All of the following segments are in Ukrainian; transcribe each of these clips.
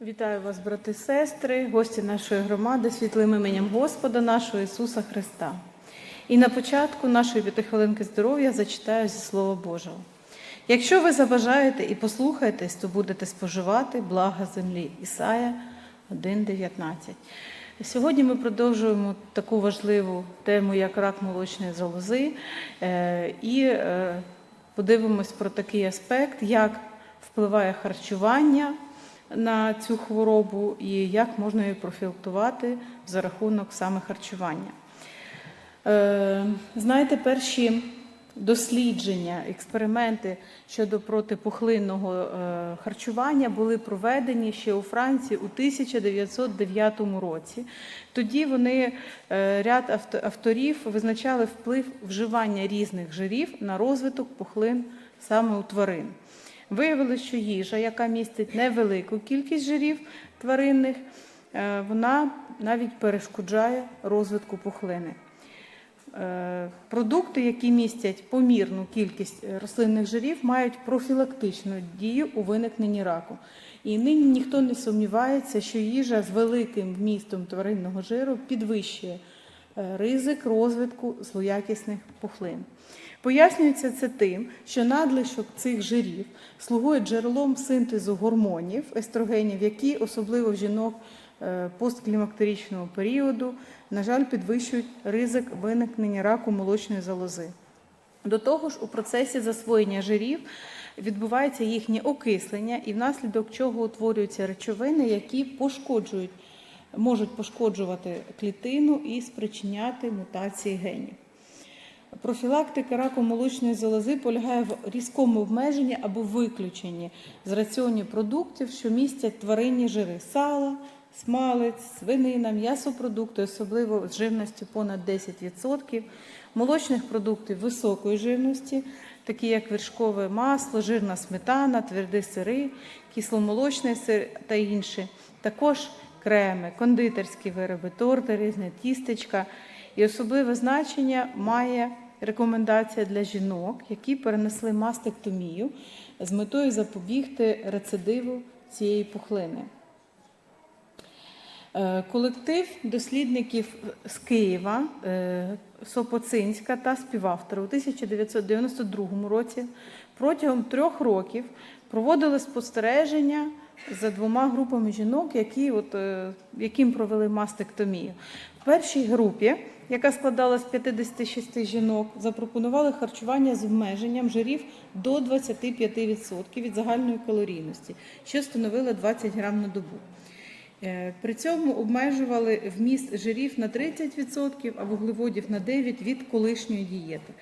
Вітаю вас, брати сестри, гості нашої громади, світлим іменем Господа нашого Ісуса Христа. І на початку нашої п'ятихвилинки здоров'я зачитаю зі Слова Божого. Якщо ви забажаєте і послухаєтесь, то будете споживати блага землі. Ісая 1,19. Сьогодні ми продовжуємо таку важливу тему, як рак молочної залози, е, і е, подивимось про такий аспект, як впливає харчування на цю хворобу і як можна її профілактувати за рахунок саме харчування. Е, Знаєте, перші дослідження, експерименти щодо протипухлинного е, харчування були проведені ще у Франції у 1909 році. Тоді вони е, ряд авторів визначали вплив вживання різних жирів на розвиток пухлин саме у тварин. Виявилося, що їжа, яка містить невелику кількість жирів тваринних, е, вона навіть перешкоджає розвитку пухлини. Е, Продукти, які містять помірну кількість е, рослинних жирів, мають профілактичну дію у виникненні раку. І нині ніхто не сумнівається, що їжа з великим вмістом тваринного жиру підвищує ризик розвитку злоякісних пухлин. Пояснюється це тим, що надлишок цих жирів слугує джерелом синтезу гормонів, естрогенів, які особливо в жінок е, постклімактеричного періоду, на жаль, підвищують ризик виникнення раку молочної залози. До того ж, у процесі засвоєння жирів відбувається їхнє окислення, і внаслідок чого утворюються речовини, які пошкоджують, можуть пошкоджувати клітину і спричиняти мутації генів. Профілактика раку молочної залози полягає в різкому обмеженні або виключенні з раціонів продуктів, що містять тваринні жири сала, смалець, свинина, м'ясопродукти, особливо з живністю понад 10%, молочних продуктів високої жирності, такі як вершкове масло, жирна сметана, тверді сири, кисломолочний сир та інші. Також креми, кондитерські вироби, торти, різне тістечка. І особливе значення має рекомендація для жінок, які перенесли мастектомію з метою запобігти рецидиву цієї пухлини. Е, Колектив дослідників з Києва, е, Сопоцинська та співавтори у 1992 році протягом трьох років проводили спостереження за двома групами жінок, які от, е, яким провели мастектомію. В першій групі, яка складалась з 56 жінок, запропонували харчування з обмеженням жирів до 25% від загальної калорійності, що становило 20 грам на добу. Е, При цьому обмежували вміст жирів на 30%, а вуглеводів на 9% від колишньої дієти.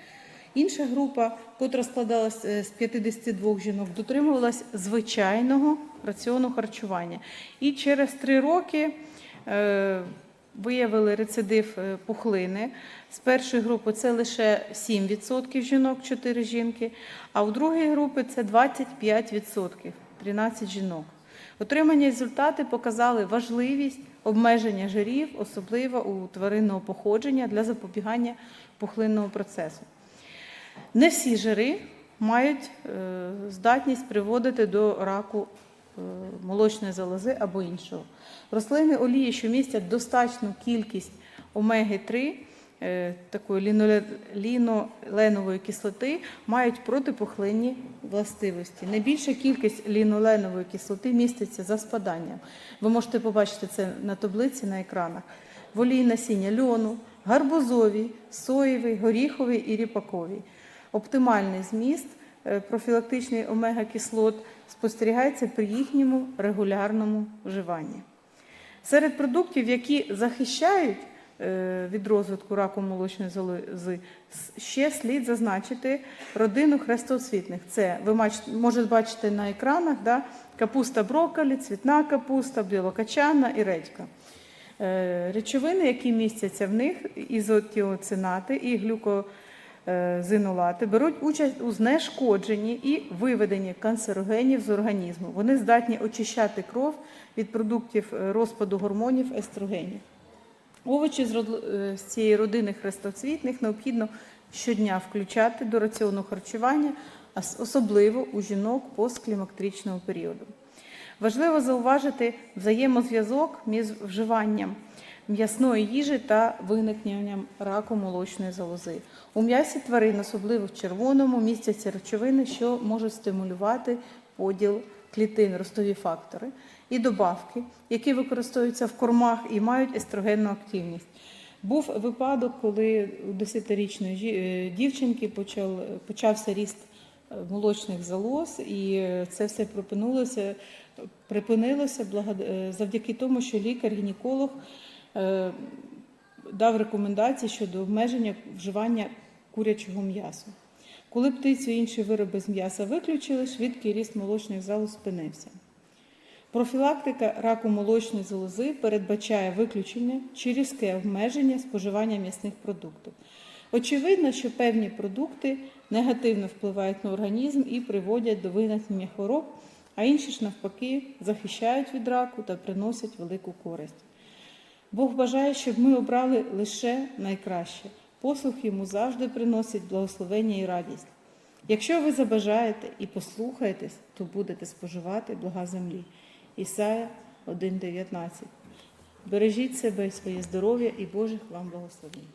Інша група, котра складалась е, з 52 жінок, дотримувалась звичайного раціону харчування. І через три роки е, виявили рецидив е, пухлини. З першої групи це лише 7% жінок, 4 жінки, а у другій групи це 25%, 13 жінок. Отримані результати показали важливість обмеження жирів, особливо у тваринного походження для запобігання пухлинного процесу. Не всі жири мають е, здатність приводити до раку е, молочної залози або іншого. Рослини олії, що містять достатню кількість омеги-3, е, такої ліноле- ліноленової кислоти, мають протипухлинні властивості. Найбільша кількість ліноленової кислоти міститься за спаданням. Ви можете побачити це на таблиці на екранах. В олії насіння льону, гарбузовій, соєвий, горіховий і ріпаковій. Оптимальний зміст е, профілактичний омега-кислот спостерігається при їхньому регулярному вживанні. Серед продуктів, які захищають е, від розвитку раку молочної залози, ще слід зазначити родину хрестоцвітних. Це ви можете бачити на екранах да? капуста брокколі, цвітна капуста, білокачана і редька. Е, Речовини, які містяться в них, ізотіоцинати і глюкозинолати, беруть участь у знешкодженні і виведенні канцерогенів з організму. Вони здатні очищати кров від продуктів е, розпаду гормонів естрогенів. Овочі е, з цієї родини хрестоцвітних необхідно щодня включати до раціону харчування, особливо у жінок постклімактеричного періоду. Важливо зауважити взаємозв'язок між вживанням м'ясної їжі та виникненням раку молочної залози. У м'ясі тварин, особливо в червоному, містяться речовини, що можуть стимулювати поділ клітин, ростові фактори і добавки, які використовуються в кормах і мають естрогенну активність. Був випадок, коли у 10-річної е, дівчинки почав, почався ріст е, молочних залоз, і е, це все припинилося, припинилося завдяки тому, що лікар-гінеколог дав рекомендації щодо обмеження вживання курячого м'яса. Коли птицю і інші вироби з м'яса виключили, швидкий ріст молочних залоз спинився. Профілактика раку молочної залози передбачає виключення чи різке обмеження споживання м'ясних продуктів. Очевидно, що певні продукти негативно впливають на організм і приводять до виникнення хвороб, а інші ж навпаки захищають від раку та приносять велику користь. Бог бажає, щоб ми обрали лише найкраще. Послух йому завжди приносить благословення і радість. Якщо ви забажаєте і послухаєтесь, то будете споживати блага землі. Ісая 1,19. Бережіть себе і своє здоров'я і Божих вам благословень.